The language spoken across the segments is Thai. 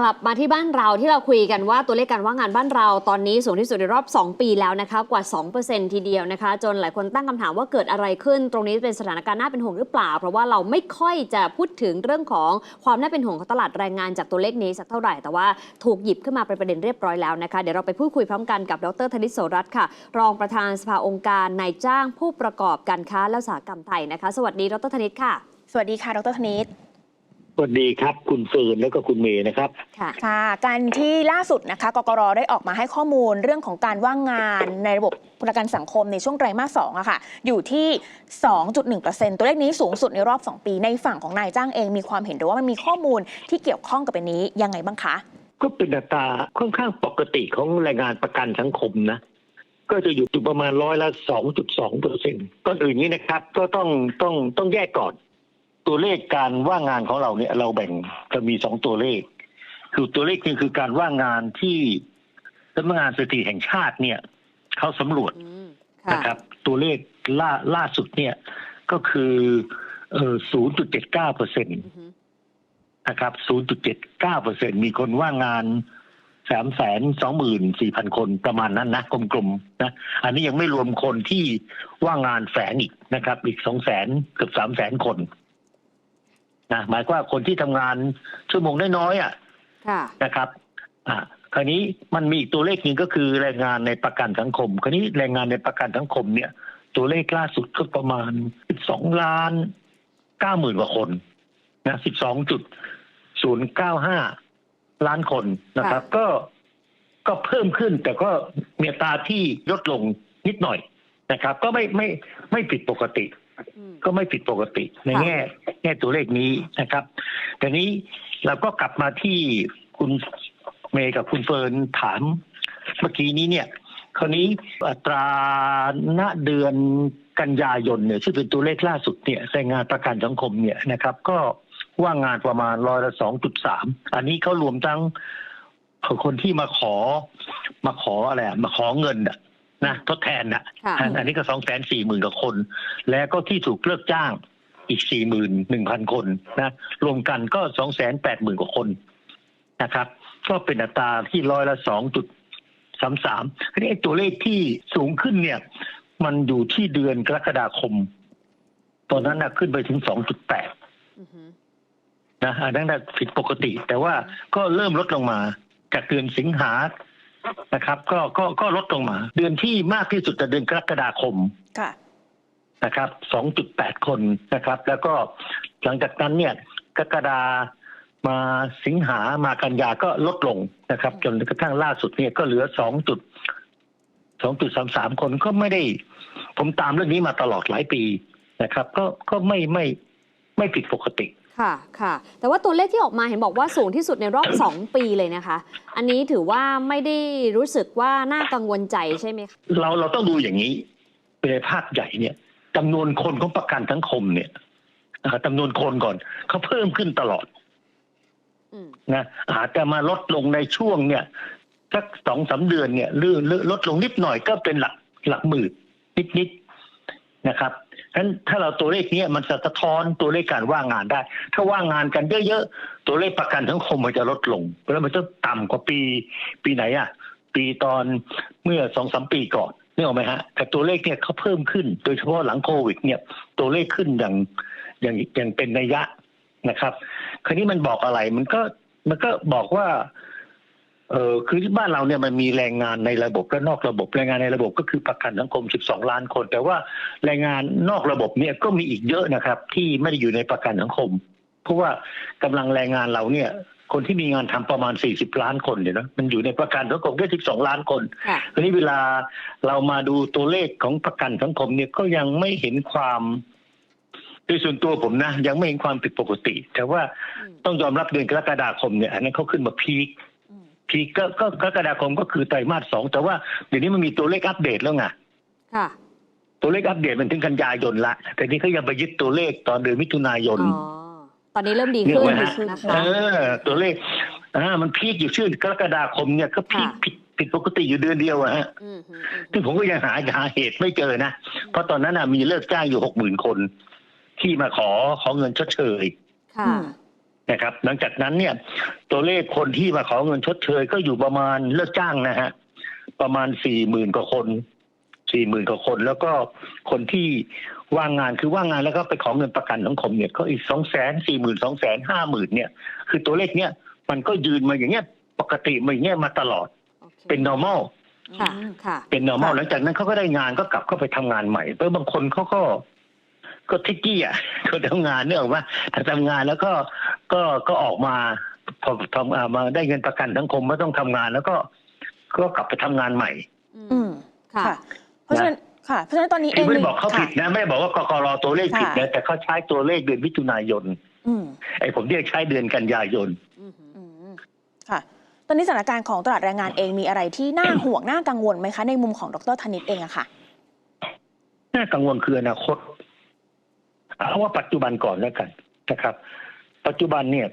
กลับมาที่บ้านเราที่เราคุยกันว่าตัวเลขการว่างงานบ้านเราตอนนี้สูงที่สุดในรอบ 2 ปีแล้วนะคะกว่า 2%ทีเดียวนะคะ จนหลายคนตั้งคำถามว่าเกิดอะไรขึ้น ตรงนี้เป็นสถานการณ์น่าเป็นห่วงหรือเปล่า เพราะว่าเราไม่ค่อยจะพูดถึงเรื่องของความน่าเป็นห่วงของตลาดแรงงานจากตัวเลขนี้สักเท่าไหร่ แต่ว่าถูกหยิบขึ้นมาเป็นประเด็นเรียบร้อยแล้วนะคะเดี๋ยวเราไปพูดคุยพร้อมกันกับดรธนิตโสรัตน์ค่ะ รองประธานสภาองค์การนายจ้างผู้ประกอบการค้าและอุตสาหกรรมไทยนะคะ สวัสดีดรธนิตค่ะ สวัสดีค่ะดรธนิต สวัสดีครับ คุณเฟิร์นแล้วก็คุณเมย์นะครับ ค่ะค่ะ การที่ล่าสุดนะคะกกรได้ออกมาให้ข้อมูลเรื่องของการว่างงานในระบบประกันสังคมในช่วงไตรมาสสองอะค่ะ อยู่ที่ 2.1%ตัวเลขนี้สูงสุดในรอบ 2 ปีในฝั่งของนายจ้างเองมีความเห็นหรือว่ามันมีข้อมูลที่เกี่ยวข้องกับอันนี้ยังไงบ้างคะ ก็เป็นอัตราค่อนข้างปกติของแรงงานประกันสังคมนะก็จะอยู่ประมาณร้อยละสองจุดสองเปอร์เซ็นต์ก่อนอื่นนี้นะครับ ก็ต้องต้องต้องแยกก่อน ตัวเลขการว่างงานของเราเนี่ย เราแบ่งจะมีสองตัวเลข คือตัวเลขหนึงคือการว่างงานที่สำนักงานสถิติแห่งชาติเนี่ยเขาสำรวจอืมนะครับ ตัวเลขล่าล่าสุดเนี่ย ก็คือเออศูนย์จุดเจ็ดเก้าเปอร์เซ็นต์อือฮึนะครับ0.79เปอร์เซ็นมีคนว่างงาน3 2 4 0 0 0คนประมาณนั้นนะกลมๆนะ อันนี้ยังไม่รวมคนที่ว่างงานแฝงอีกนะครับ อีก2 0 0 0 0 0เกือบ3 0 0 0 0คน นะหมายความว่าคนที่ทำงานชั่วโมงน้อยๆอะค่ะนะครับ อ่าคราวนี้มันมีอีกตัวเลขหนึ่งก็คือแรงงานในประกันสังคม คราวนี้แรงงานในประกันสังคมเนี่ย ตัวเลขล่าสุดก็ประมาณ12ล้าน9หมื่นกว่าคนนะ12.095ล้านคนนะครับ ก็ก็เพิ่มขึ้นแต่ก็มีอัตราที่ลดลงนิดหน่อยนะครับ ก็ไม่ไม่ไม่ผิดปกติอืม ก็ไม่ผิดปกติในค่ะแง่แง่ตัวเลขนี้นะครับแต่นี้เราก็กลับมาที่คุณเมย์กับคุณเฟิร์นถามเมื่อกี้นี้เนี่ยคราวนี้อัตราณเดือนกันยายนเนี่ยซึ่งเป็นตัวเลขล่าสุดเนี่ยแรงงานประกันสังคมเนี่ยนะครับ ก็ว่างงานประมาณร้อยละสองจุดสามอันนี้เขารวมทั้งคนที่มาขอมาขออะไรอะมาขอเงินอะ นะทดแทนอะค่ะอันอันนี้ก็สองแสนสี่หมื่นกว่าคน แล้วก็ที่ถูกเลิกจ้างอีกสี่หมื่นหนึ่งพันคนนะรวมกันก็สองแสนแปดหมื่นกว่าคนนะครับ ก็เป็นอัตราที่ร้อยละสองจุดสามสามทีนี้ไอ้ตัวเลขที่สูงขึ้นเนี่ย มันอยู่ที่เดือนกรกฎาคม ตอนนั้นนะขึ้นไปถึงสองจุดแปดอือฮึนะอันนั้นนะผิดปกติ แต่ว่าก็เริ่มลดลงมาจากเดือนสิงหา นะครับ ก็ก็ก็ลดลงมา เดือนที่มากที่สุดจะเดือนกรกฎาคมค่ะนะครับ 2.8 คนนะครับ แล้วก็หลังจากนั้นเนี่ยกรกฎามาสิงหามากันยาก็ลดลงนะครับ จนกระทั่งล่าสุดเนี่ยก็เหลือ2จุด2.33 คนก็ไม่ได้ ผมตามเรื่องนี้มาตลอดหลายปีนะครับ ก็ก็ไม่ไม่ไม่ผิดปกติ ค่ะค่ะ แต่ว่าตัวเลขที่ออกมาเห็นบอกว่าสูงที่สุดในรอบ 2 ปีเลยนะคะ อันนี้ถือว่าไม่ได้รู้สึกว่าน่ากังวลใจใช่ไหมคะเราเราต้องดูอย่างนี้ในภาพใหญ่เนี่ยจำนวนคนของประกันสังคมเนี่ยอ่าจำนวนคนก่อนเขาเพิ่มขึ้นตลอดอืมนะอาจจะมาลดลงในช่วงเนี่ยสักสองสาเดือนเนี่ยหรือหรือลดลงนิดหน่อยก็เป็นหลักหลักหมื่นนิดนิดๆนะครับฉะ นั้นถ้าเราตัวเลขนี้มันจะสะท้อนตัวเลขการว่างงานได้ ถ้าว่างงานกันเยอะๆตัวเลขประกันสังคมมันจะลดลงแล้วมันจะต่ำกว่าปี ปีไหนอะ ปีตอนเมื่อสองสามปีก่อนนึกออกไหมฮะแต่ตัวเลขเนี่ยเขาเพิ่มขึ้น โดยเฉพาะหลังโควิด เนี่ย ตัวเลขขึ้นอย่างอย่างอย่างเป็นนัยยะนะครับ คราวนี้มันบอกอะไรมันก็มันก็บอกว่า เออคือที่บ้านเราเนี่ยมันมีแรงงานในระบบและนอกระบบแรงงานในระบบก็คือประกันสังคม 12 ล้านคน แต่ว่าแรงงานนอกระบบเนี่ยก็มีอีกเยอะนะครับ ที่ไม่ได้อยู่ในประกันสังคม เพราะว่ากำลังแรงงานเราเนี่ย คนที่มีงานทำประมาณ 40 ล้านคนเนี่ยนะมันอยู่ในประกันสังคมแค่12 ล้านคนค่ะทีนี้เวลาเรามาดูตัวเลขของประกันสังคมเนี่ยก็ยังไม่เห็นความโดยส่วนตัวผมนะ ยังไม่เห็นความผิดปกติ แต่ว่าอืมต้องยอมรับเดือนกรกฎาคมเนี่ยอันนั้นเขาขึ้นมาพีคอืม พีคก็ก็กรกฎาคมก็คือไตรมาสสองแต่ว่าเดี๋ยวนี้มันมีตัวเลขอัปเดตแล้วไงค่ะ ตัวเลขอัปเดตมันถึงกันยายนละแต่นี่เขายังไปยึดตัวเลขตอนเดือนมิถุนายนอ๋อตอนนี้เริ่มดีนึกขึ้นไหมฮะนะคะเออ ตัวเลขอ่ามันพีคอยู่ชื่อกรกฎาคมเนี่ยก็พีคค่ะผิดผิดปกติอยู่เดือนเดียวอะฮะอืมอืมอืมซึ่งผมก็ยังหาหาเหตุไม่เจอนะ เพราะตอนนั้นน่ะมีเลิกจ้างอยู่หกหมื่นคน ที่มาขอขอเงินชดเชย ค่ะอืม นะครับ หลังจากนั้นเนี่ยตัวเลขคนที่มาขอเงินชดเชย ก็อยู่ประมาณเลิกจ้างนะฮะประมาณสี่หมื่นกว่าคนสี่หมื่นกว่าคน แล้วก็คนที่ว่างงานคือว่างงานแล้วก็ไปขอเงินประกันสังคมเนี่ยก็อีกสองแสนสี่หมื่นสองแสนห้าหมื่นเนี่ย คือตัวเลขเนี่ยมันก็ยืนมาอย่างเงี้ยปกติมาอย่างเงี้ยมาตลอดโอคเป็น normal ค่ะค่ะเป็น normal ค่ะหลังจากนั้นเขาก็ได้งานก็กลับเข้าไปทำงานใหม่เพราะบางคนเขาก็ ก็ทิกกี้อะคนทำงานเนี่ยออกมาถ้าทำงานแล้วก็ก็ก็ออกมาพอทำอ่ามาได้เงินประกันสังคมไม่ต้องทำงาน แล้วก็ก็กลับไปทำงานใหม่ อืมค่ะค่ะ เพราะฉะนั้นค่ะเพราะฉะนั้นตอนนี้เอคืงอไม่ได้บอกเขาค่ะผิดนะไม่ได้บอกว่ากกรตัวเลขผิดค่ะนะแต่เขาใช้ตัวเลขเดือนมิถุนายนอืมไอ้ผมเรียกใช้เดือนกันยายนอืมอืมค่ะ ตอนนี้สถานการณ์ของตลาดแรงงานเองมีอะไรที่น่าห่วงน่ากังวลไหมคะ ในมุมของดรธนิตเองอะค่ะน่ากังวลคืออนาคต เอาว่าปัจจุบันก่อนแล้วกันนะครับ ปัจจุบันเนี่ย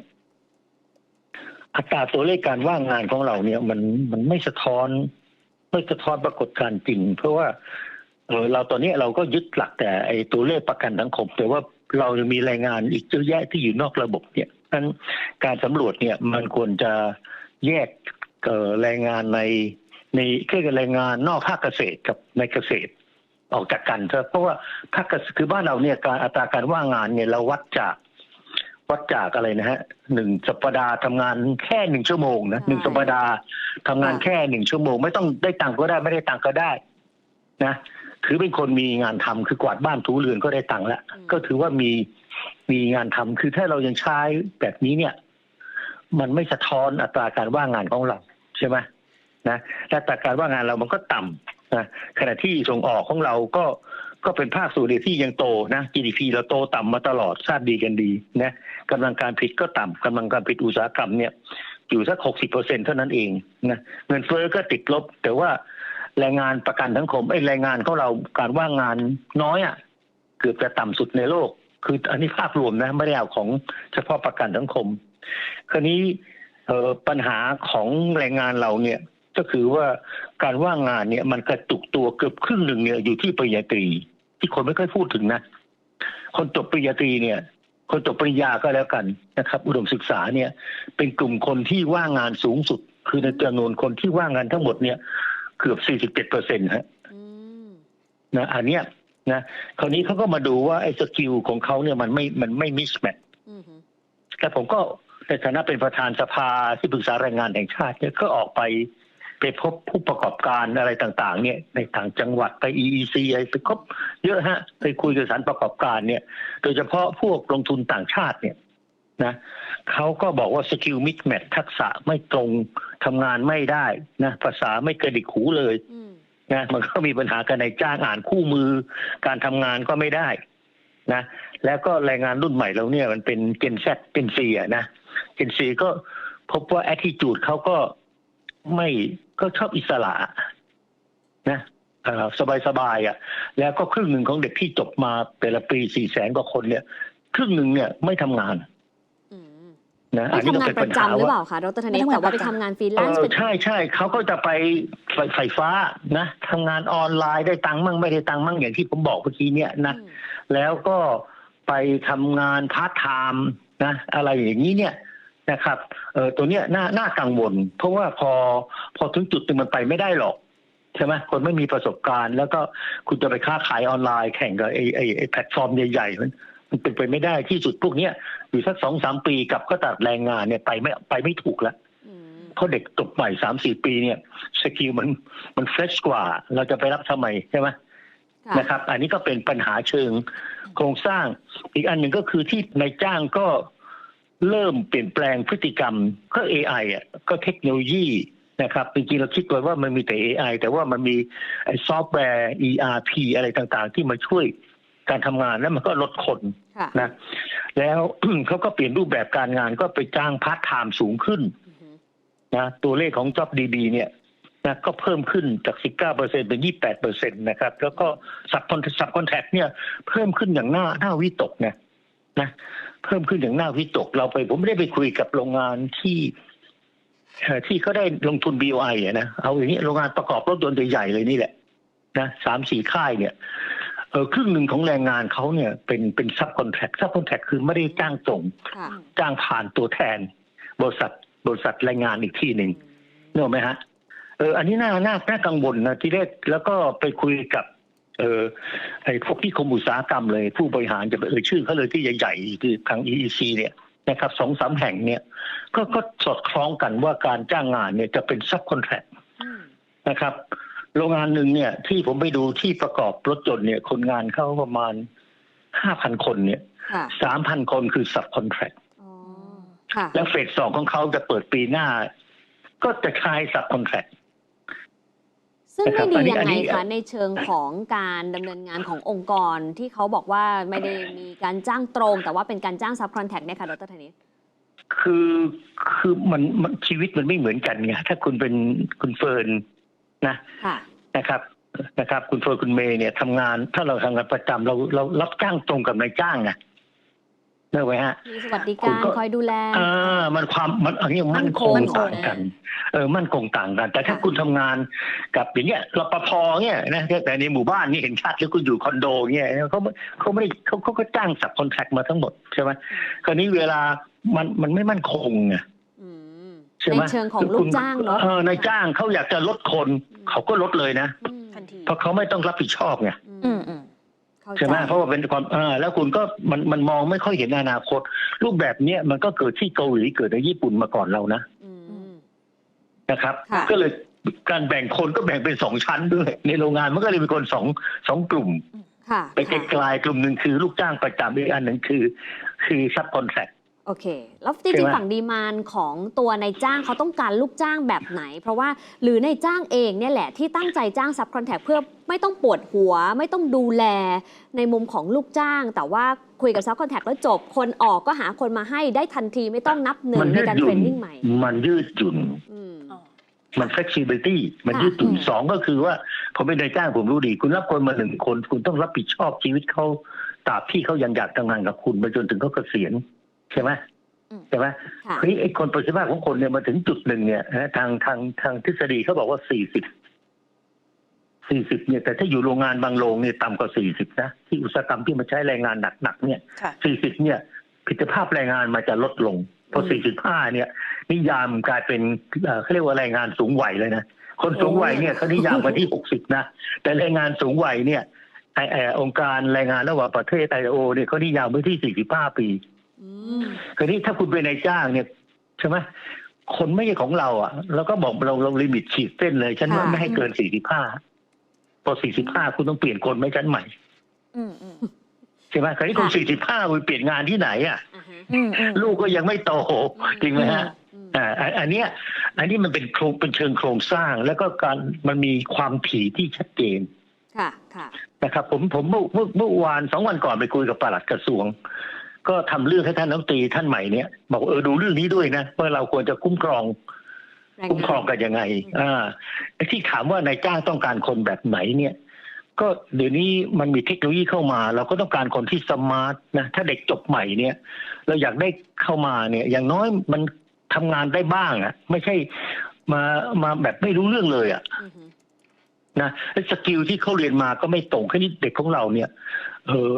อัตราตัวเลขการว่างงานของเราเนี่ย มันมันไม่สะท้อน ไม่สะท้อนปรากฏการณ์จริง เพราะว่าเราตอนนี้เราก็ยึดหลักแต่ไอ้ตัวเลขประกันสังคม แต่ว่าเรายังมีแรงงานอีกเยอะแยะที่อยู่นอกระบบเนี่ยนั้นการสำรวจเนี่ย มันควรจะแยกแรงงานในในเครื่องแรงงานนอกภาคเกษตรกับในเกษตร ออกจากกันเถอะเพราะว่าภาคเกษตรคือบ้านเราเนี่ยการอัตราการว่างงานเนี่ยเราวัดจากวัดจากอะไรนะฮะหนึ่งสัปดาห์ทำงานแค่หนึ่งชั่วโมงนะใช่หนึ่งสัปดาห์ทำงานค่ะแค่หนึ่งชั่วโมง ไม่ต้องได้ตังค์ก็ได้ไม่ได้ตังค์ก็ได้ นะคือเป็นคนมีงานทำคือกวาดบ้านถูเรือนก็ได้ตังค์แล้วก็ถือว่ามีมีงานทำคือถ้าเรายังใช้แบบนี้เนี่ย มันไม่สะท้อนอัตราการว่างงานของเราใช่ไหมนะและอัตราการว่างงานเรามันก็ต่ำ นะขณะที่ส่งออกของเราก็ก็เป็นภาคส่วนเดียวที่ยังโตนะ GDP เราโตต่ำมาตลอดทราบดีกันดีนะกำลังการผลิตก็ต่ำกำลังการผลิตอุตสาหกรรมเนี่ยอยู่สักหกสิบเปอร์เซ็นเท่านั้นเองนะเงินเฟ้อก็ติดลบ แต่ว่าแรงงานประกันสังคมไอ้แรงงานของเราการว่างงานน้อยอะเกือบจะต่ำสุดในโลก คืออันนี้ภาพรวมนะไม่ได้เอาของเฉพาะประกันสังคม คราวนี้ปัญหาของแรงงานเราเนี่ย ก็คือว่าการว่างงานเนี่ยมันกระตุกตัวเกือบครึ่งหนึ่งเนี่ยอยู่ที่ปริญญาตรี ที่คนไม่ค่อยพูดถึงนะ คนจบปริญญาตรีเนี่ย คนจบปริญญาก็แล้วกันนะครับ อุดมศึกษาเนี่ย เป็นกลุ่มคนที่ว่างงานสูงสุด คือในจำนวนคนที่ว่างงานทั้งหมดเนี่ย เกือบ47เปอร์เซ็นต์ฮะอืมนะอันเนี้ยนะคราวนี้เขาก็มาดูว่าไอ้สกิลของเขาเนี่ยมันไม่มันไม่มิสแมทอืมแต่ผมก็ในฐานะเป็นประธานสภาที่ปรึกษาแรงงานแห่งชาติเนี่ยก็ออกไป ไปพบผู้ประกอบการอะไรต่าง ๆ เนี่ยในต่างจังหวัดไป EEC อะไรไปครบเยอะฮะไปคุยกับสารประกอบการเนี่ย โดยเฉพาะพวกลงทุนต่างชาติเนี่ยนะเขาก็บอกว่าสกิลมิ m แมททักษะไม่ตรงทำงานไม่ได้นะภาษาไม่กระดิกหูเลยอืมนะมันก็มีปัญหากันในจ้างอ่านคู่มือ การทำงานก็ไม่ได้นะแล้วก็แรงงานรุ่นใหม่เราเนี่ยมันเป็นเจนแซเป็นซีอะนะเจนซีก็พบว่าแอ t ทิจูดเขาก็ไม่ ก็ชอบอิสระนะสบายสบายๆอะ แล้วก็ครึ่งหนึ่งของเด็กที่จบมาแต่ละปีสี่แสนกว่าคนเนี่ย ครึ่งหนึ่งเนี่ยไม่ทำงานอืมนะอันไม่นี้ทำก็งานเป็นปปัญระหาจำหรือเปว่าล่าคะดรธเนศไม่ทำงานแต่ว่าไปประจำทำงานฟรีแลเอนซ์อเป็นใช่ใช่เขาก็จะไปไฟไฟฟ้านะทำงานออนไลน์ได้ตังค์มั่งไม่ได้ตังค์มั่งอย่างที่ผมบอกเมื่อกี้เนี่ยนะอืมแล้วก็ไปทำงานพาร์ทไทม์นะ อะไรอย่างนี้เนี่ย นะครับเออตัวเนี้ยน่าน่ากังวล เพราะว่าพอพอถึงจุดหนึ่งมันไปไม่ได้หรอกใช่ไหมคนไม่มีประสบการณ์ แล้วก็คุณจะไปค้าขายออนไลน์แข่งกับไอ้ไอ้ไอ้แพลตฟอร์มใหญ่ๆมันมันเป็นไปไม่ได้ที่สุดพวกเนี้ยอยู่สักสองสามปีกับก็ตัดแรงงานเนี่ยไปไม่ไปไม่ถูกแล้วอืมเพราะเด็กจบใหม่สามสี่ปีเนี่ยสกิลมันมันเฟรชกว่า เราจะไปรับทำไมใช่ไหมค่ะนะครับ อันนี้ก็เป็นปัญหาเชิงโครงสร้างอีกอันหนึ่งก็คือที่นายจ้างก็ เริ่มเปลี่ยนแปลงพฤติกรรมก็ AI อะก็เทคโนโลยีนะครับจริงๆเราคิดไว้ว่ามันมีแต่ AI แต่ว่ามันมีไอ้ซอฟต์แวร์ ERP อะไรต่างๆ ที่มาช่วยการทำงานแล้วมันก็ลดคนค่ะนะแล้วเขาก็เปลี่ยนรูปแบบการงานก็ไปจ้างพาร์ทไทม์สูงขึ้นอืมนะตัวเลขของ Job DB เนี่ยนะก็เพิ่มขึ้นจาก 19 เปอร์เซ็นเป็น 28เปอร์เซ็นต์นะครับ แล้วก็สับคอนสับคอนแทคเนี่ยเพิ่มขึ้นอย่างน่าน่าวิตกนะนะ เพิ่มขึ้นอย่างน่าวิตก เราไป ผมไม่ได้ไปคุยกับโรงงานที่เอ่อที่เขาได้ลงทุน BOI อะนะเอาอย่างนี้โรงงานประกอบรถยนต์ใหญ่ๆเลยนี่แหละนะสามสี่ค่ายเนี่ยเออครึ่งหนึ่งของแรงงานเขาเนี่ยเป็นเป็นซับคอนแทคซับคอนแทคคือไม่ได้จ้างส่งค่ะจ้างผ่านตัวแทน บริษัทบริษัทแรงงานอีกที่หนึ่งนึกออกไหมฮะเอออันนี้น่าน่าน่ากังวลนะที่แรกแล้วก็ไปคุยกับ เออไอ้พวกที่คมอุตสาหกรรมเลย ผู้บริหารจะไปเอ่ยชื่อเขาเลยที่ใหญ่ๆคือทาง EEC เนี่ยนะครับสองสามแห่งเนี่ยก็ก็สอดคล้องกันว่าการจ้างงานเนี่ยจะเป็นซับคอนแทคอืมนะครับ โรงงานหนึ่งเนี่ย ที่ผมไปดูที่ประกอบรถยนต์เนี่ย คนงานเขาประมาณห้าพันคนเนี่ยค่ะสามพันคนคือซับคอนแทคอ๋อค่ะแล้วเฟสสองของเขาจะเปิดปีหน้า ก็จะใช้ซับคอนแทค ซึ่งไม่ดีนะครับอันนี้ยังอันไงนี้คะในเชิงของการดำเนินงานขององค์กรที่เขาบอกว่าไม่ได้มีการจ้างตรง แต่ว่าเป็นการจ้างซับคอนแทคเนี่ยค่ะดรธนิตคือคือมันมันชีวิตมันไม่เหมือนกันไงถ้าคุณเป็นคุณเฟิร์นนะค่ะนะครับนะครับ คุณเฟิร์นคุณเมย์เนี่ยทำงาน ถ้าเราทำงานประจำเราเรารับจ้างตรงกับนายจ้างไง เนกไหมฮะมีสวัสดิคุกาณรก็คอยดูแลอ่ามันความมันอันนี้มั่นคงมั่นคงต่างกัน เออมั่นคงต่างกัน แต่ถ้าค่ะคุณทำงานกับอย่างเงี้ยรปภเนี่ยนะแต่ในหมู่บ้านนี่เห็นชัดหรือคุณอยู่คอนโดเนี่ยเขาไม่เขาไม่ได้เขาเขาก็จ้างสับคอนแทคมาทั้งหมดใช่ไหมคราวนี้เวลามันมันไม่มั่นคงไงอืมใช่ไหมในเชิงของลูกจ้างเนาะเออนายจ้างเขาอยากจะลดคนเขาก็ลดเลยนะอืมทันทีเพราะเขาไม่ต้องรับผิดชอบไงอืมอืมเข้า ใช่ไหมใจเพราะว่าเป็นความเออแล้วคุณก็มันมันมองไม่ค่อยเห็นอนาคต รูปแบบเนี้ยมันก็เกิดที่เกาหลีเกิดในญี่ปุ่นมาก่อนเรานะอืมนะครับค่ะก็เลยการแบ่งคนก็แบ่งเป็นสองชั้นด้วย ในโรงงานมันก็เลยมีคนสองสองกลุ่มค่ะไปไกลๆกลุ่มหนึ่งคือลูกจ้างประจำอีกอันหนึ่งคือ คือซับคอนแทค โอเค แล้วจใช่ริงไหมๆฝั่งดีมานของตัวนายจ้างเขาต้องการลูกจ้างแบบไหน เพราะว่าหรือนายจ้างเองเนี่ยแหละที่ตั้งใจจ้างซับคอนแทคเพื่อไม่ต้องปวดหัว ไม่ต้องดูแลในมุมของลูกจ้าง แต่ว่าคุยกับซับคอนแทคแล้วจบ คนออกก็หาคนมาให้ได้ทันทีไม่ต้องนับหนึ่งในการเทรนนิ่งใหม่ มันยืดหยุ่นอืมอ๋อมัน flexibility มันค่ะยืดหยุ่นอืมสองก็คือว่าผมเป็นนายจ้างผมรู้ดี คุณรับคนมาหนึ่งคน คุณต้องรับผิดชอบชีวิตเขาตราบที่เขายังอยากทำงานกับคุณไปจนถึงเขาเกษียณ ใช่ไหมใช่ไหมค่ะเฮ้ยไอ้คนประสิทธิภาพของคนเนี่ยมาถึงจุดหนึ่งเนี่ยนะทางทางทางทฤษฎีเขาบอกว่าสี่สิบสี่สิบเนี่ย แต่ถ้าอยู่โรงงานบางโรงเนี่ยต่ำกว่าสี่สิบนะที่อุตสาหกรรมที่มันใช้แรงงานหนักๆเนี่ยค่ะสี่สิบเนี่ยพิจภาพแรงงานมันจะลดลงพออืมสี่สิบห้าเนี่ย นิยามกลายเป็นเอ่อเขาเรียกว่าแรงงานสูงวัยเลยนะ คนสูงวัยเนี่ยเขานิยามมาที่หกสิบนะ แต่แรงงานสูงวัยเนี่ยไอไอองค์การแรงงานระหว่างประเทศไอโอเนี่ยเขานิยามไว้ที่สี่สิบห้าปีอืม คราวนี้ถ้าคุณเป็นนายจ้างเนี่ยใช่ไหมคนไม่ใช่ของเรา อะเราก็บอกเราเราลิมิตขีดเส้นเลย ฉันว่าค่ะไม่ให้เกินสี่สิบห้าพอสี่สิบห้าคุณต้องเปลี่ยนคนไหม่ชั้นใหม่อืมอืมใช่ไหมคราวนี้คนค่ะสี่สิบห้าคุณเปลี่ยนงานที่ไหน อะอ่าฮะอืมอืมลูกก็ยังไม่โตจริงไหมฮะอืมอ่าอันอันเนี้ยอันนี้มันเป็นโครงเป็นเชิงโครงสร้าง แล้วก็การมันมีความถี่ที่ชัดเจนค่ะค่ะนะครับ ผมผมเมื่อเมื่อเมื่อวานสองวันก่อนไปคุยกับปลัดกระทรวง ก็ทำเรื่องให้ท่านรัฐมนตรีท่านใหม่เนี่ยบอกว่าเออดูเรื่องนี้ด้วยนะว่าเราควรจะคุ้มครองแรงคุ้มงาครองนกันยังไงอืมอ่าไอ้ที่ถามว่านายจ้างต้องการคนแบบไหนเนี่ยก็เดี๋ยวนี้มันมีเทคโนโลยีเข้ามา เราก็ต้องการคนที่สมาร์ทนะถ้าเด็กจบใหม่เนี่ย เราอยากได้เข้ามาเนี่ย อย่างน้อยมันทำงานได้บ้างอะ่ะ ไม่ใช่มามาแบบไม่รู้เรื่องเลยอะ่ะอือฮึนะแล้วสกิลที่เขาเรียนมาก็ไม่ตรงแค่นี้เด็กของเราเนี่ย เออ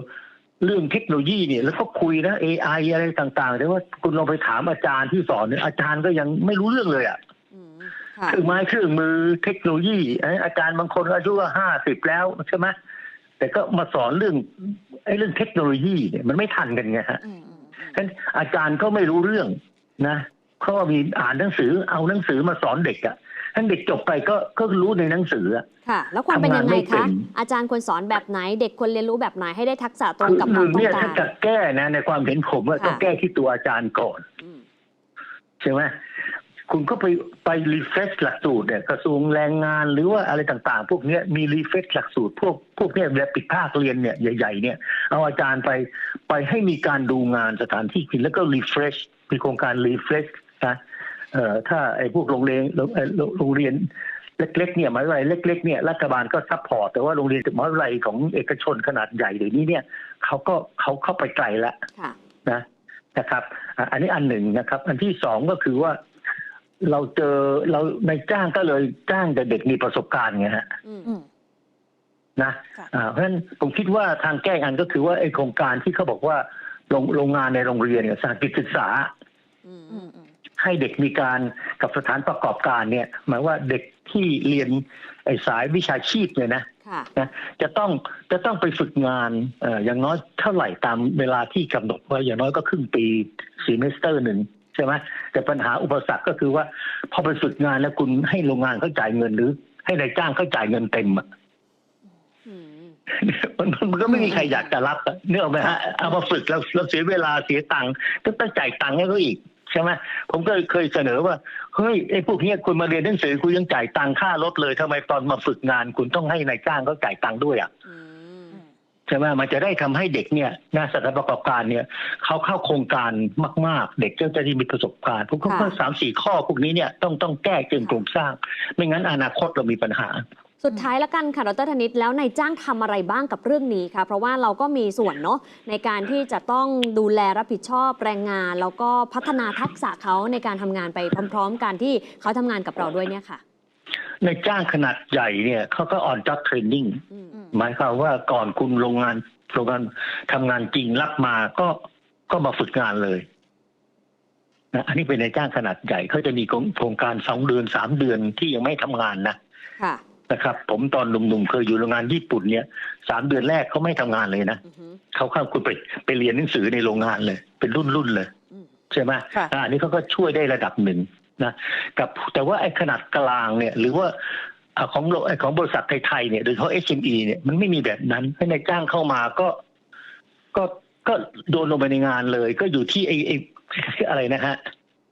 เรื่องเทคโนโลยีเนี่ยแล้วก็คุยนะ AI อะไรต่างๆแต่ว่าคุณลองไปถามอาจารย์ที่สอนเนี่ยอาจารย์ก็ยังไม่รู้เรื่องเลยอะอืมค่ะเครื่องไม้เครื่องมือเทคโนโลยีเอ้ยอาจารย์บางคนอายุก็ห้าสิบแล้วใช่ไหมแต่ก็มาสอนเรื่องไอ้เรื่องเทคโนโลยีเนี่ยมันไม่ทันกันไงฮะอืมอืมฉะนั้นอาจารย์ก็ไม่รู้เรื่องนะเขาก็มีอ่านหนังสือเอาหนังสือมาสอนเด็กอะ่ะ ท่านเด็กจบไปก็ก็รู้ในหนังสืออะค่ะ แล้วควรเป็นยังไงทำงานไม่เป็คะนอาจารย์ควรสอนแบบไหน เด็กควรเรียนรู้แบบไหนให้ได้ทักษะตรงคือกับคหวามนึ่งต้อเนี่ยงกาถ้ารจะแก้นะ ในความเห็นผมว่าค่ะต้องแก้ที่ตัวอาจารย์ก่อนอืมใช่ไหมคุณก็ไปไปรีเฟซหลักสูตรเนี่ยกระทรวงแรงงานหรือว่าอะไรต่างๆ พวกเนี้ยมีรีเฟซหลักสูตร พวกพวกเนี้ยเวลาปิดภาคเรียนเนี่ยใหญ่ ๆ เนี่ย เอาอาจารย์ไปไปให้มีการดูงานสถานที่จริงแล้วก็รีเฟรชมีโครงการรีเฟรชนะเอ่อ ถ้าไอ้พวกโรงเรียนโรงเอ่อโรงเรียนเล็กๆเนี่ยหมายว่าเล็กๆเนี่ยรัฐบาลก็ซัพพอร์ตแต่ว่าโรงเรียนมหาวิทยาลัยของเอกชนขนาดใหญ่เดี๋ยวนี้เนี่ยเขาก็เขาเข้าไปไกลแล้วค่ะนะนะครับอะอันนี้อันหนึ่งนะครับ อันที่สองก็คือว่าเราเจอเราในจ้างก็เลยจ้างแต่เด็กมีประสบการณ์ไงฮะอืมอืมนะค่ะอ่าเพราะฉะนั้นผมคิดว่าทางแก้งานก็คือว่าไอ้โครงการที่เขาบอกว่าโรงโรงงานในโรงเรียนเนี่ยสถานศึกษาอืมอืมอืม ให้เด็กมีการกับสถานประกอบการเนี่ยหมายว่าเด็กที่เรียนไอ้สายวิชาชีพเนี่ยนะค่ะนะจะต้องจะต้องไปฝึกงานเอ่ออย่างน้อยเท่าไหร่ตามเวลาที่กำหนดไว้อย่างน้อยก็ครึ่งปีซีเมสเตอร์หนึ่งใช่ไหมแต่ปัญหาอุปสรรคก็คือว่าพอไปฝึกงานแล้วคุณให้โรงงานเขาจ่ายเงินหรือ ให้นายจ้างเขาจ่ายเงินเต็มอะอืมมันมันก็ไม่มีใครอยากจะรับอะเนื้อออกไหมฮะเอามาฝึกแล้วเราเสียเวลาเสียตังค์ก็ต้องจ่ายตังค์ให้เขาอีก ใช่ไหมผมก็เคยเสนอว่าเฮ้ยไอ้พวกเนี้ยคุณมาเรียนหนังสือคุณยังจ่ายตังค่ารถเลยทำไมตอนมาฝึกงานคุณต้องให้นายจ้างเขาจ่ายตังค์ด้วยอะอืมใช่ไหมมันจะได้ทำให้เด็กเนี่ยนะสถานประกอบการเนี่ยเขาเข้าโครงการมาก ๆ เด็กก็จะได้มีประสบการณ์พวกค่ะข้อสามสี่ข้อพวกนี้เนี่ยต้องต้องแก้เกินโครงสร้าง ไม่งั้นอนาคตเรามีปัญหา สุดท้ายแล้วกันค่ะดรธนิตแล้วนายจ้างทำอะไรบ้างกับเรื่องนี้คะเพราะว่าเราก็มีส่วนเนาะในการที่จะต้องดูแลรับผิดชอบแรงงาน แล้วก็พัฒนาทักษะเขาในการทำงานไปพร้อม ๆ กันที่เขาทำงานกับเราด้วยเนี่ยค่ะในจ้างขนาดใหญ่เนี่ยเขาก็ออนจ็อบเทรนนิ่งอืมอืมหมายความว่าก่อนคุณโรงงานโรงงานทำงานจริงรับมาก็ก็มาฝึกงานเลยนะอันนี้เป็นในจ้างขนาดใหญ่เขาจะมีโครงการสองเดือนสามเดือนที่ยังไม่ทำงานนะค่ะ นะครับ ผมตอนหนุ่มๆเคยอยู่โรงงานญี่ปุ่นเนี่ยสามเดือนแรกเขาไม่ทำงานเลยนะอือหือเขาเข้าคุณไปไปเรียนหนังสือในโรงงานเลย เป็นรุ่นรุ่นๆเลยอืมใช่ไหมค่ะอ่าอันนี้เขาก็ช่วยได้ระดับหนึ่งนะกับแต่ว่าไอ้ขนาดกลางเนี่ย หรือว่าอ่าของโลไอ้ของบริษัทไทยๆเนี่ยโดยเฉพาะ SME เนี่ยมันไม่มีแบบนั้นให้นายจ้างเข้ามาก็ก็ก็โดนลงไปในงานเลย ก็อยู่ที่ไอ้ไอ้อะไรนะฮะ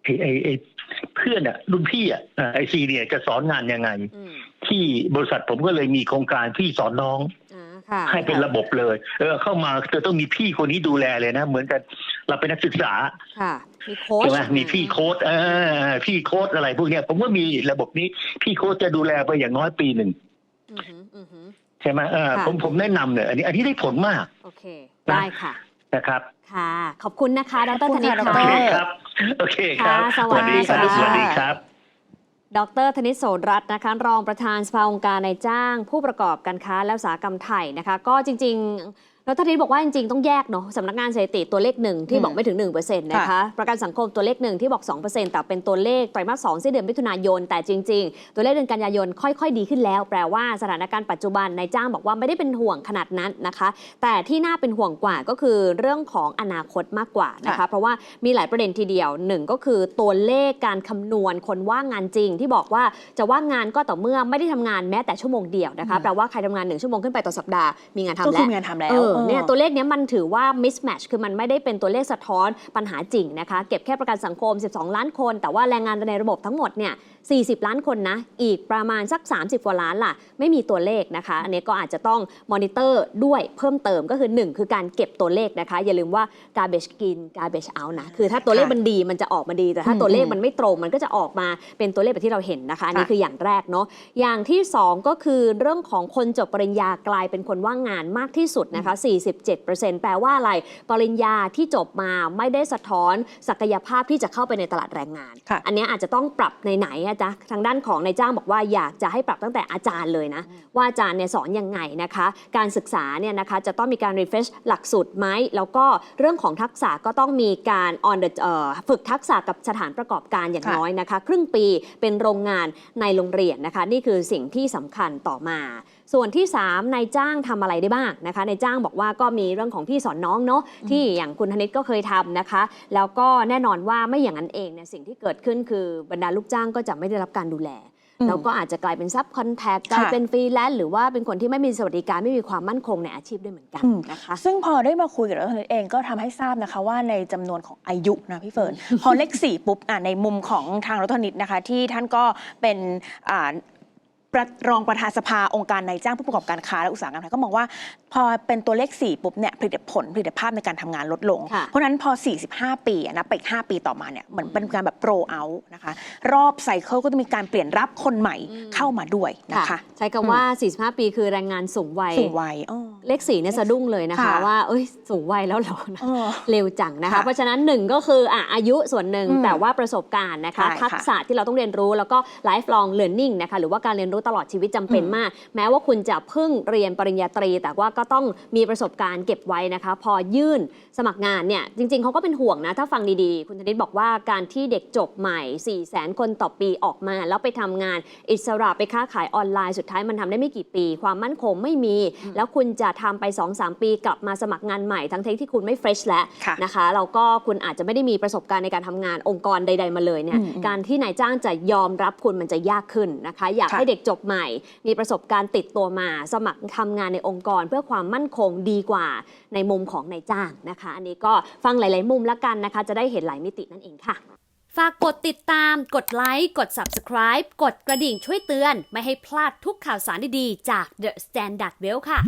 ไอ้ไอ้ไอ้ เพื่อนอะรุ่นพี่อะอ่าไอซีเนี่ยจะสอนงานยังไงอืมที่บริษัทผมก็เลยมีโครงการที่สอนน้องอ่าค่ะให้เป็นระบบเลย เออเข้ามาจะต้องมีพี่คนนี้ดูแลเลยนะ เหมือนกันเราเป็นนักศึกษาค่ะมีโค้ชใช่ไหมมีพี่โค้ดเออพี่โค้ดอะไรพวกเนี้ยผมว่ามีระบบนี้ พี่โค้ดจะดูแลไปอย่างน้อยปีหนึ่งอือหืออือหือใช่ไหมเออค่ะผมผมแนะนำเนี่ยอันนี้ อันนี้ได้ผลมาก โอเค ได้ค่ะนะครับ ค่ะ ขอบคุณนะคะดขอบรคุธณนิตค่ะ โอค่ะเคดรครับโอเคครับค่ะสวัสดีครับค่ะสวัสดีครับดรธนิตโสรัตน์นะคะรองประธานสภาองค์การนายจ้าง ผู้ประกอบการค้าและอุตสาหกรรมไทยนะคะ ก็จริงๆด รธนิตบอกว่าจริงๆ ต้องแยกเนาะสำนักงานสถิติตัวเลขหนึ่งที่บอกไม่ถึง1%นะคะค่ะประกันสังคมตัวเลขหนึ่งที่บอก 2%แต่เป็นตัวเลขไตรมาสสองสิ้นเดือนมิถุนายน แต่จริง ๆ ตัวเลขเดือนกันยายนค่อย ๆ ดีขึ้นแล้ว แปลว่าสถานการณ์ปัจจุบันนายจ้างบอกว่าไม่ได้เป็นห่วงขนาดนั้นนะคะ แต่ที่น่าเป็นห่วงกว่าก็คือเรื่องของอนาคตมากกว่านะคะค่ะเพราะว่ามีหลายประเด็นทีเดียวหนึ่งก็คือตัวเลขการคำนวณคนว่างงานจริง ที่บอกว่าจะว่างงานก็ต่อเมื่อไม่ได้ทำงานแม้แต่ชั่วโมงเดียวนะคะอืมแปลว่าใครทำงานหนึ่งชั่วโมงขึ้นไปต่อสัปดาห์มีงานทำก็แล้คือวมีงานทำแล้วเนี่ยตัวเลขเนี้ยมันถือว่า mismatch คือมันไม่ได้เป็นตัวเลขสะท้อนปัญหาจริงนะคะ เก็บแค่ประกันสังคม 12 ล้านคน แต่ว่าแรงงานในระบบทั้งหมดเนี่ย 40 ล้านคนนะ อีกประมาณสัก 30กว่าล้านล่ะ ไม่มีตัวเลขนะคะ อันนี้ก็อาจจะต้องมอนิเตอร์ด้วยเพิ่มเติมก็คือ 1 คือการเก็บตัวเลขนะคะ อย่าลืมว่า garbage in garbage out นะ คือถ้าตัวเลขค่ะมันดีมันจะออกมาดี แต่ถ้าอืมตัวเลขมันไม่ตรงมันก็จะออกมาเป็นตัวเลขแบบที่เราเห็นนะคะ อันนี่ค่ะคืออย่างแรกเนาะ อย่างที่ 2 ก็คือเรื่องของคนจบปริญญากลายเป็นคนว่างงานมากที่สุดนะคะ 47%แปลว่าอะไร ปริญญาที่จบมาไม่ได้สะท้อนศักยภาพที่จะเข้าไปในตลาดแรงงานค่ะอันเนี้ยอาจจะต้องปรับในไหนๆอะจ๊ะทางด้านของนายจ้างบอกว่าอยากจะให้ปรับตั้งแต่อาจารย์เลยนะ ว่าอาจารย์เนี่ยสอนยังไงนะคะ การศึกษาเนี่ยนะคะจะต้องมีการ refresh หลักสูตรไหมแล้วก็เรื่องของทักษะก็ต้องมีการ on the เอ่อฝึกทักษะกับสถานประกอบการอย่างค่ะ น้อยนะคะ ครึ่งปีเป็นโรงงานในโรงเรียนนะคะ นี่คือสิ่งที่สำคัญต่อมา ส่วนที่ 3นายจ้างทำอะไรได้บ้างนะคะนายจ้างบอกว่าก็มีเรื่องของพี่สอนน้องเนาะที่อย่างคุณธนิตก็เคยทำนะคะ แล้วก็แน่นอนว่าไม่อย่างนั้นเองเนี่ยสิ่งที่เกิดขึ้นคือบรรดาลูกจ้างก็จะไม่ได้รับการดูแลอืมแล้วก็อาจจะกลายเป็นซับคอนแทคกค่ะลายเป็นฟรีแลนซ์หรือว่าเป็นคนที่ไม่มีสวัสดิการไม่มีความมั่นคงในอาชีพด้วยเหมือนกันอืมนะคะซึ่งพอได้มาคุยกับดรธนิตเองก็ทำให้ทราบนะคะว่าในจำนวนของอายุนะพี่เฟิร์นพอเลขสี่ปุ๊บอะในมุมของทางดรธนิตนะคะ ที่ท่านก็เป็นอ่าป ระรองประธานสภาองค์การนายจ้างผู้ประกอบการค้าและอุตสาหกรรมไทยก็มองว่า พอเป็นตัวเลข 4 ปุ๊บเนี่ยผลิตผลผลิตภาพในการทำงานลดลงค่ะเพราะฉะนั้นพอ 45 ปีอะนะไปอีก5ปีต่อมาเนี่ยเหมือนเป็นการแบบโปรเอานะคะ รอบไซเคิลก็จะมีการเปลี่ยนรับคนใหม่เข้ามาด้วยนะคะ ใช้คำว่า 45 ปีคือแรงงานสูงวัยสูงวัยอ้อ เลขสี่เนี่ยสะดุ้งเลยนะคะ ค่ะว่าเอ้ยสูงวัยแล้วเหรอนะเออเร็วจังนะคะ ค่ะเพราะฉะนั้นหนึ่งก็คืออะอายุส่วนหนึ่งอืมแต่ว่าประสบการณ์นะคะ ใช่ค่ะทักษะที่เราต้องเรียนรู้แล้วก็ lifelong learning นะคะหรือว่าการเรียนรู้ตลอดชีวิตจำเป็นอืมมาก แม้ว่าคุณจะเพิ่งเรียนปริญญาตรี แต่ว่าก็ต้องมีประสบการณ์เก็บไว้นะคะ พอยื่นสมัครงานเนี่ยจริง ๆเขาก็เป็นห่วงนะถ้าฟังดีๆ คุณธนิตบอกว่าการที่เด็กจบใหม่4 0 0 0 0 0คนต่อปีออกมา แล้วไปทำงานอิสระไปค้าขายออนไลน์สุดท้ายมันทำได้ไม่กี่ปี ความมั่นคงไม่มี แล้วคุณจะทำไป 2-3 ปีกลับมาสมัครงานใหม่ทั้งที่คุณไม่เฟรชแล้วค่ะนะคะแล้วก็คุณอาจจะไม่ได้มีประสบการณ์ในการทำงานองค์กรใด ๆ มาเลยเนี่ยอืมอืมการที่นายจ้างจะยอมรับคุณมันจะยากขึ้นนะคะ อยากค่ะให้เด็กจบใหม่ มีประสบการณ์ติดตัวมา สมัครทำงานในองค์กรเพื่อความมั่นคงดีกว่าในมุมของนายจ้างนะคะ อันนี้ก็ฟังหลาย ๆ มุมละกันนะคะ จะได้เห็นหลายมิตินั่นเองค่ะฝากกดติดตาม กดไลค์ กด Subscribe กดกระดิ่งช่วยเตือน ไม่ให้พลาดทุกข่าวสารดี ๆ จาก The Standard Well ค่ะ